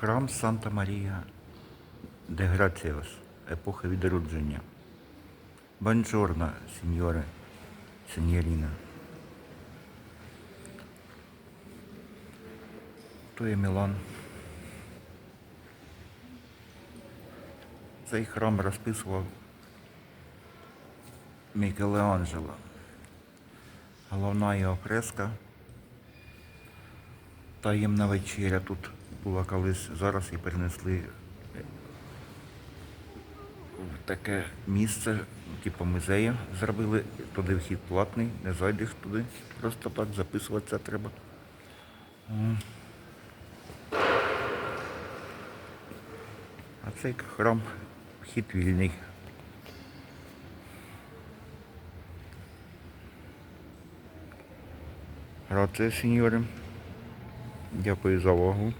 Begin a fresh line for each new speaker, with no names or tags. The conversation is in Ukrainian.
Храм Санта Марія де Граціос, епоха відродження. Бонджорно, сеньоре, сеньоріна. То є Мілан. Цей храм розписував Мікеланджело. Головна його фреска. Таємна вечеря тут була колись, зараз її перенесли в таке місце, типу музею зробили. Туди вхід платний, не зайдеш туди. Просто так записуватися треба. А цей храм вхід вільний. Грація, сеньори. Дякую за увагу.